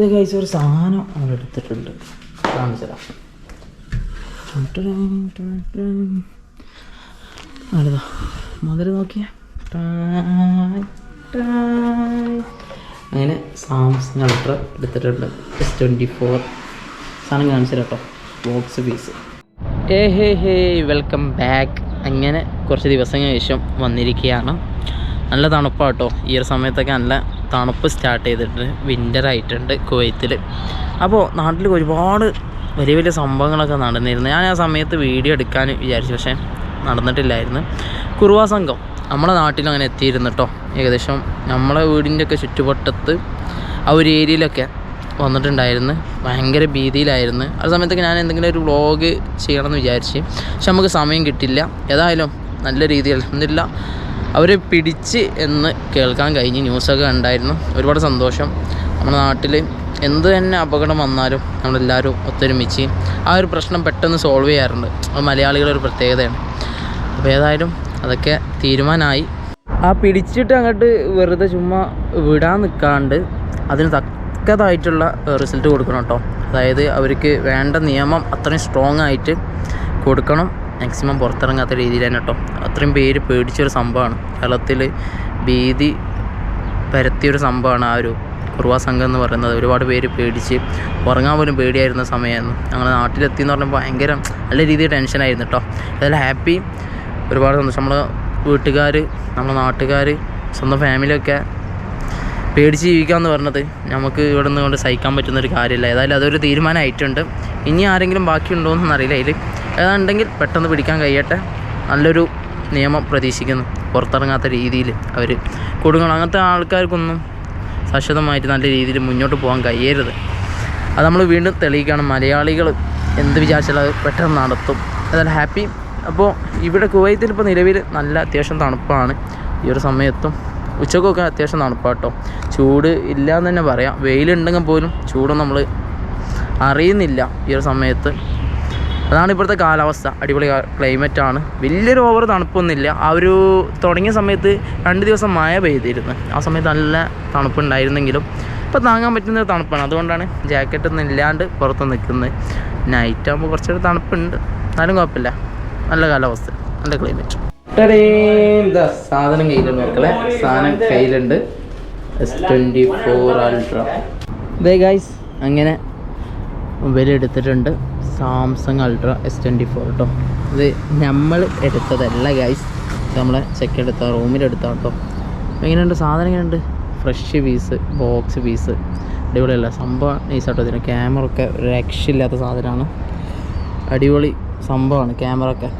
ഇത് കഴിച്ച ഒരു സാധനം അവിടെ എടുത്തിട്ടുണ്ട്. കാണിച്ചതാ അല്ലതാ മുതൽ നോക്കിയ. അങ്ങനെ സാംസങ് അൾട്ര എടുത്തിട്ടുണ്ട്. എസ് ട്വന്റി ഫോർ സാധനം കാണിച്ചു കേട്ടോ ബോക്സ് പീസ് ഏ ഹേ ഹേ വെൽക്കം ബാക്ക് അങ്ങനെ കുറച്ച് ദിവസങ്ങൾക്ക് ശേഷം വന്നിരിക്കുകയാണ്. നല്ല തണുപ്പാട്ടോ ഈ ഒരു സമയത്തൊക്കെ നല്ല തണുപ്പ് സ്റ്റാർട്ട് ചെയ്തിട്ടുണ്ട്. വിന്റർ ആയിട്ടുണ്ട് കുവൈത്തിൽ അപ്പോൾ നാട്ടിൽ ഒരുപാട് വലിയ വലിയ സംഭവങ്ങളൊക്കെ നടന്നിരുന്നു. ഞാൻ ആ സമയത്ത് വീഡിയോ എടുക്കാൻ വിചാരിച്ചു പക്ഷേ നടന്നിട്ടില്ലായിരുന്നു. കുറുവാ സംഘം നമ്മുടെ നാട്ടിൽ അങ്ങനെ എത്തിയിരുന്നു കേട്ടോ ഏകദേശം നമ്മളെ വീടിന്റെ ഒക്കെ ചുറ്റുവട്ടത്ത് ആ ഒരു ഏരിയയിലൊക്കെ വന്നിട്ടുണ്ടായിരുന്നു. ഭയങ്കര ഭീതിയിലായിരുന്നു. ആ സമയത്തൊക്കെ ഞാൻ എന്തെങ്കിലും ഒരു വ്ളോഗ് ചെയ്യണമെന്ന് വിചാരിച്ച്. പക്ഷെ നമുക്ക് സമയം കിട്ടില്ല. ഏതായാലും നല്ല രീതിയിൽ എന്നില്ല അവരെ പിടിച്ച് എന്ന് കേൾക്കാൻ കഴിഞ്ഞ് ന്യൂസൊക്കെ ഉണ്ടായിരുന്നു ഒരുപാട് സന്തോഷം. നമ്മുടെ നാട്ടിൽ എന്ത് തന്നെ അപകടം വന്നാലും നമ്മളെല്ലാവരും ഒത്തൊരുമിച്ച് ആ ഒരു പ്രശ്നം പെട്ടെന്ന് സോൾവ് ചെയ്യാറുണ്ട്. അത് മലയാളികളുടെ ഒരു പ്രത്യേകതയാണ്. അപ്പോൾ ഏതായാലും അതൊക്കെ തീരുമാനമായി. ആ പിടിച്ചിട്ട് അങ്ങോട്ട് വെറുതെ ചുമ്മാ വിടാൻ നിൽക്കാണ്ട് അതിന് തക്കതായിട്ടുള്ള റിസൾട്ട് കൊടുക്കണം കേട്ടോ. അതായത് അവർക്ക് വേണ്ട നിയമം അത്രയും സ്ട്രോങ് ആയിട്ട് കൊടുക്കണം. മാക്സിമം പുറത്തിറങ്ങാത്ത രീതിയിൽ തന്നെ കേട്ടോ. അത്രയും പേര് പേടിച്ചൊരു സംഭവമാണ്. കേരളത്തിൽ ഭീതി പരത്തിയൊരു സംഭവമാണ് ആ ഒരു കുറുവാ സംഘം എന്ന് പറയുന്നത്. ഒരുപാട് പേര് പേടിച്ച് ഉറങ്ങാൻ പോലും പേടിയായിരുന്ന സമയമായിരുന്നു. ഞങ്ങൾ നാട്ടിലെത്തി എന്ന് പറഞ്ഞപ്പോൾ ഭയങ്കര നല്ല രീതിയിൽ ടെൻഷനായിരുന്നു കേട്ടോ. അതെല്ലാം ഹാപ്പി ഒരുപാട് സന്തോഷം. നമ്മൾ വീട്ടുകാർ നമ്മളെ നാട്ടുകാർ സ്വന്തം ഫാമിലിയൊക്കെ പേടിച്ച് ജീവിക്കുക ജീവിക്കാന്ന് പറഞ്ഞത് നമുക്ക് ഇവിടെ നിന്ന് കൊണ്ട് സഹിക്കാൻ പറ്റുന്ന ഒരു കാര്യമില്ല. ഏതായാലും അതൊരു തീരുമാനമായിട്ടുണ്ട്. ഇനി ആരെങ്കിലും ബാക്കിയുണ്ടോയെന്നൊന്നും അറിയില്ല. അതിൽ ഏതാണ്ടെങ്കിൽ പെട്ടെന്ന് പിടിക്കാൻ കഴിയട്ടെ. നല്ലൊരു നിയമം പ്രതീക്ഷിക്കുന്നു. പുറത്തിറങ്ങാത്ത രീതിയിൽ അവർ കൊടുക്കണം. അങ്ങനത്തെ ആൾക്കാർക്കൊന്നും ശാശ്വതമായിട്ട് നല്ല രീതിയിൽ മുന്നോട്ട് പോകാൻ കഴിയരുത്. അത് നമ്മൾ വീണ്ടും തെളിയിക്കുകയാണ് മലയാളികൾ എന്ത് വിചാരിച്ചാലും അത് പെട്ടെന്ന് നടത്തും. അതായത് ഹാപ്പി അപ്പോൾ ഇവിടെ കുവൈത്തിൽ ഇപ്പോൾ നിലവിൽ നല്ല അത്യാവശ്യം തണുപ്പാണ്. ഈ ഒരു സമയത്തും ഉച്ചക്കൊക്കെ അത്യാവശ്യം തണുപ്പാട്ടോ. ചൂട് ഇല്ല എന്ന് തന്നെ പറയാം. വെയിലുണ്ടെങ്കിൽ പോലും ചൂട് നമ്മൾ അറിയുന്നില്ല ഈ ഒരു സമയത്ത്. അതാണ് ഇപ്പോഴത്തെ കാലാവസ്ഥ. അടിപൊളി ക്ലൈമറ്റ് ആണ്. വലിയൊരു ഓവർ തണുപ്പൊന്നുമില്ല. ആ ഒരു തുടങ്ങിയ സമയത്ത് രണ്ട് ദിവസം മഴ പെയ്തിരുന്നു. ആ സമയത്ത് നല്ല തണുപ്പുണ്ടായിരുന്നെങ്കിലും ഇപ്പോൾ താങ്ങാൻ പറ്റുന്ന തണുപ്പാണ്. അതുകൊണ്ടാണ് ജാക്കറ്റ് ഒന്നും ഇല്ലാണ്ട് പുറത്ത് നിൽക്കുന്നത്. നൈറ്റ് ആകുമ്പോൾ കുറച്ചൊരു തണുപ്പുണ്ട്. എന്നാലും കുഴപ്പമില്ല. നല്ല കാലാവസ്ഥ. നല്ല ക്ലൈമറ്റ് സാധനം കയ്യിലുണ്ട് മക്കളെ. സാധനം കയ്യിലുണ്ട്. S twenty four ultra guys അങ്ങനെ മൊബൈൽ എടുത്തിട്ടുണ്ട് Samsung ultra S twenty four കേട്ടോ ഇത് നമ്മൾ എടുത്തതല്ല ഗൈസ് നമ്മൾ ചെക്ക് എടുത്ത റൂമിലെടുത്ത കേട്ടോ എങ്ങനെയുണ്ട്? സാധനം എങ്ങനെയുണ്ട്? ഫ്രഷ് പീസ് ബോക്സ് പീസ് അടിപൊളിയല്ല. സംഭവം നൈസാട്ടോ ഇതിന്. ക്യാമറ ഒക്കെ രക്ഷയില്ലാത്ത സാധനമാണ്. അടിപൊളി സംഭവമാണ് ക്യാമറ ഒക്കെ.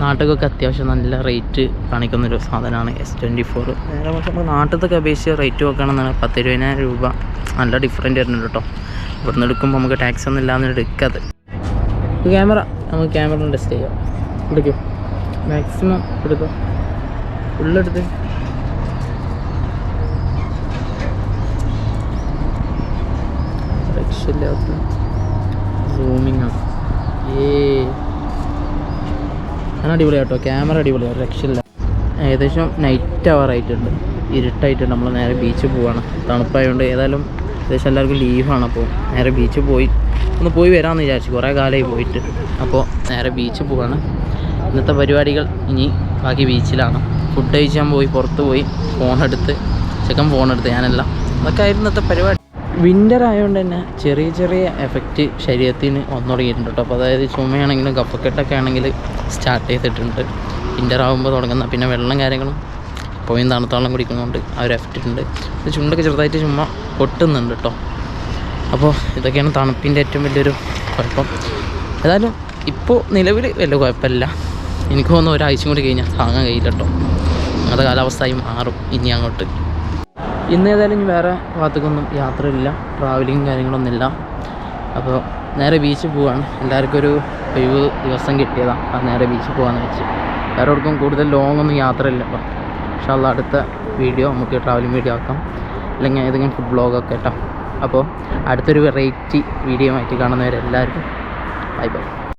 നാട്ടിലൊക്കെ അത്യാവശ്യം നല്ല റേറ്റ് കാണിക്കുന്നൊരു സാധനമാണ് എസ് ട്വന്റി ഫോർ നേരെ നമ്മൾ നാട്ടിലത്തൊക്കെ അപേക്ഷിച്ച് റേറ്റ് നോക്കുകയാണെന്നാണ് പത്ത് ഇരുപതിനായിരം രൂപ നല്ല ഡിഫറന്റ് വരുന്നുണ്ട് കേട്ടോ ഇവിടുന്ന് എടുക്കുമ്പോൾ നമുക്ക് ടാക്സ് ഒന്നും ഇല്ലാന്ന് എടുക്കാതെ. ക്യാമറ നമുക്ക് ക്യാമറ ടെസ്റ്റ് ചെയ്യാം. എടുക്കും. മാക്സിമം എടുക്കും. ഉള്ളെടുത്ത് സൂമിങ് ആണ്. ഏ. ഞാൻ അടിപൊളിയാട്ടോ ക്യാമറ അടിപൊളിയാണ് രക്ഷയില്ല. ഏകദേശം നൈറ്റ് അവർ ആയിട്ടുണ്ട്. ഇരുട്ടായിട്ടുണ്ട്. നമ്മൾ നേരെ ബീച്ചിൽ പോവാണ്. തണുപ്പായതുകൊണ്ട് ഏതായാലും ഏകദേശം എല്ലാവർക്കും ലീവാണ് അപ്പോൾ നേരെ ബീച്ചിൽ പോയി. ഒന്ന് പോയി വരാമെന്ന് വിചാരിച്ചു. കുറേ കാലമായി പോയിട്ട്. അപ്പോൾ നേരെ ബീച്ചിൽ പോവാണ്. ഇന്നത്തെ പരിപാടികൾ ഇനി ബാക്കി ബീച്ചിലാണ് ഫുഡ് കഴിച്ചാൽ പോയി പുറത്ത് പോയി. ഫോണെടുത്ത് ചെക്കൻ ഫോണെടുത്ത് ഞാനല്ല. അതൊക്കെ ആയിരുന്നു ഇന്നത്തെ പരിപാടി. വിന്റർ ആയതുകൊണ്ട് തന്നെ ചെറിയ ചെറിയ എഫക്റ്റ് ശരീരത്തിന് വന്നു തുടങ്ങിയിട്ടുണ്ട് കേട്ടോ. അപ്പോൾ അതായത് ചുമയാണെങ്കിലും കഫക്കെട്ടൊക്കെ ആണെങ്കിൽ സ്റ്റാർട്ട് ചെയ്തിട്ടുണ്ട്. വിന്റർ ആകുമ്പോൾ തുടങ്ങുന്ന പിന്നെ വെള്ളം കാര്യങ്ങളും പോയും തണുത്ത കുടിക്കുന്നതുകൊണ്ട് ആ ഒരു എഫക്റ്റ് ഉണ്ട്. ചുണ്ടൊക്കെ ചെറുതായിട്ട് ചുമ്മാ പൊട്ടുന്നുണ്ട് കേട്ടോ അപ്പോൾ ഇതൊക്കെയാണ് തണുപ്പിന്റെ ഏറ്റവും വലിയൊരു കുഴപ്പം. ഏതായാലും ഇപ്പോൾ നിലവിൽ വലിയ കുഴപ്പമില്ല. എനിക്ക് തോന്നുന്നു ഒരാഴ്ച കൂടി കഴിഞ്ഞാൽ താങ്ങാൻ കഴിയില്ല കേട്ടോ അങ്ങനത്തെ കാലാവസ്ഥയായി മാറും ഇനി അങ്ങോട്ട്. ഇന്ന് ഏതായാലും വേറെ ഭാഗത്തേക്കൊന്നും യാത്രയില്ല. ട്രാവലിങ്ങും കാര്യങ്ങളൊന്നും ഇല്ല അപ്പോൾ നേരെ ബീച്ചിൽ പോവാണ്. എല്ലാവർക്കും ഒരു ഒഴിവ് ദിവസം കിട്ടിയതാണ് ആ നേരെ ബീച്ചിൽ പോകാമെന്ന് വെച്ച്. വേറെ കൂടുതൽ ലോങ് ഒന്നും യാത്രയില്ല അപ്പോൾ പക്ഷേ അടുത്ത വീഡിയോ നമുക്ക് ട്രാവലിംഗ് വീഡിയോ ആക്കാം. അല്ലെങ്കിൽ ഏതെങ്കിലും ഫുഡ് ബ്ലോഗൊക്കെ കേട്ടോ. അപ്പോൾ അടുത്തൊരു വെറൈറ്റി വീഡിയോ ആയിട്ട് കാണുന്നവരെല്ലാവർക്കും ബൈ ബൈ